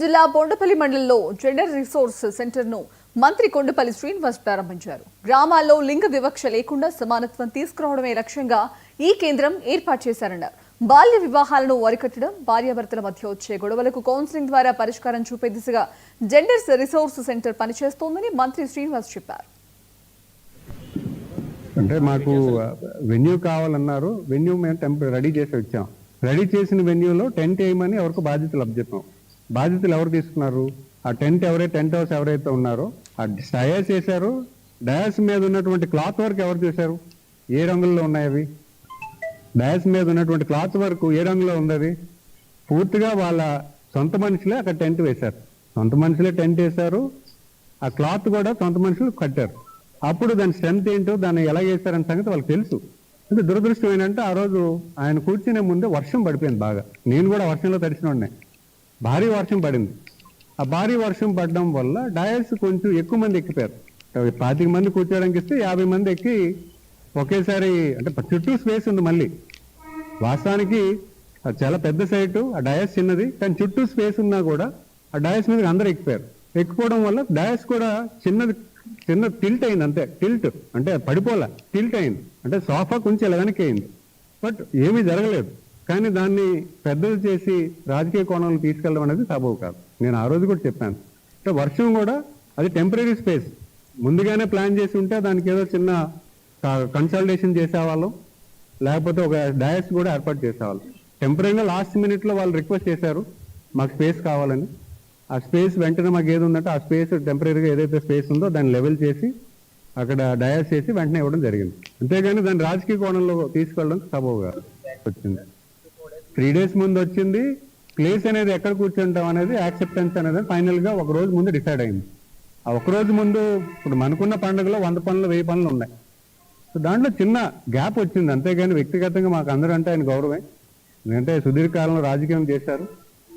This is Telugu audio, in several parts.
జిల్లా బొండపల్లి మండలంలో జెండర్ రిసోర్స్ సెంటర్ను మంత్రి కొండపల్లి శ్రీనివాస్ ప్రారంభించారు. గ్రామాల్లో లింగ వివక్ష లేకుండా సమానత్వం తీసుకురావడమే లక్ష్యంగా ఈ కేంద్రం ఏర్పాటు చేశారన్నారు బాల్య వివాహాలను అరికట్టడం భార్యాభర్తల మధ్య వచ్చే గొడవలకు కౌన్సిలింగ్ ద్వారా పరిష్కారం చూపే దిశగా జెండర్ రిసోర్స్ సెంటర్ పనిచేస్తోందని మంత్రి శ్రీనివాస్ చెప్పారు. అంటే మాకు వెన్యూ కావాలన్నారు. వెన్యూ మేము రెడీ చేసి వచ్చాం. రెడీ చేసిన వెన్యూలో టెంట్ వేయమని ఎవరికి బాధ్యతలు అప్పచెప్పాం. బాధ్యతలు ఎవరు తీసుకున్నారు? ఆ టెంట్ ఎవరైతే టెంట్ హౌస్ ఎవరైతే ఉన్నారో ఆ డయాస్ వేశారు డయాస్ మీద ఉన్నటువంటి క్లాత్ వర్క్ ఎవరు చేశారు? ఏ రంగుల్లో ఉన్నాయి అవి? డయాస్ మీద ఉన్నటువంటి క్లాత్ వర్క్ ఏ రంగులో ఉంది పూర్తిగా వాళ్ళ సొంత మనుషులే అక్కడ టెంట్ వేశారు. సొంత మనుషులే టెంట్ వేశారు. ఆ క్లాత్ కూడా సొంత మనుషులు కట్టారు. అప్పుడు దాని స్ట్రెంత్ ఏంటో దాన్ని ఎలా చేశారనే సంగతి వాళ్ళకి తెలుసు. అంటే దురదృష్టం ఏంటంటే ఆ రోజు ఆయన కూర్చునే ముందే వర్షం పడిపోయింది బాగా. నేను కూడా వర్షంలో తడిసిన ఉన్నాయి భారీ వర్షం పడింది. ఆ భారీ వర్షం పడడం వల్ల డయర్స్ కొంచెం ఎక్కువ మంది ఎక్కిపోయారు. పాతిక మంది కూర్చోడానికి ఇస్తే యాభై మంది ఎక్కి ఒకేసారి అంటే చుట్టూ స్పేస్ ఉంది మళ్ళీ. వాస్తవానికి చాలా పెద్ద సైటు ఆ డయస్ చిన్నది కానీ చుట్టూ స్పేస్ ఉన్నా కూడా ఆ డయస్ మీద అందరూ ఎక్కిపోయారు. ఎక్కిపోవడం వల్ల డయస్ కూడా చిన్నది చిన్న టిల్ట్ అయింది అంతే. టిల్ట్ అంటే పడిపోలే టిల్ట్ అయింది. అంటే సోఫా కొంచెం ఇలా వెనక్కి అయింది బట్ ఏమీ జరగలేదు. కానీ దాన్ని పెద్దది చేసి రాజకీయ కోణంలో తీసుకెళ్ళడం అనేది సబబు కాదు. నేను ఆ రోజు కూడా చెప్పాను. అంటే వర్షం కూడా అది టెంపరీ స్పేస్ ముందుగానే ప్లాన్ చేసి ఉంటే దానికి ఏదో చిన్న కన్సల్టేషన్ చేసేవాళ్ళం. లేకపోతే ఒక డయస్ కూడా ఏర్పాటు చేసేవాళ్ళు. టెంపరీగా లాస్ట్ మినిట్లో వాళ్ళు రిక్వెస్ట్ చేశారు మాకు స్పేస్ కావాలని. ఆ స్పేస్ వెంటనే మాకు ఏది ఉందంటే ఆ స్పేస్ టెంపరీగా ఏదైతే స్పేస్ ఉందో దాన్ని లెవెల్ చేసి అక్కడ డయాస్ చేసి వెంటనే ఇవ్వడం జరిగింది. అంతేగాని దాన్ని రాజకీయ కోణంలో తీసుకెళ్ళడం సబబుగా వచ్చింది. త్రీ డేస్ ముందు వచ్చింది ప్లేస్ అనేది ఎక్కడ కూర్చుంటాం అనేది యాక్సెప్టెన్స్ అనేది ఫైనల్గా ఒక రోజు ముందు డిసైడ్ అయింది. ఆ ఒక రోజు ముందు ఇప్పుడు మనకున్న పండుగలో వంద పనులు వెయ్యి పనులు ఉన్నాయి. సో దాంట్లో చిన్న గ్యాప్ వచ్చింది. అంతేగాని వ్యక్తిగతంగా మాకు అందరూ అంటే ఆయన గౌరవమే. ఎందుకంటే సుదీర్ఘకాలంలో రాజకీయం చేశారు.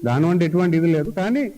దాని వంటి ఎటువంటి ఇది లేదు. కానీ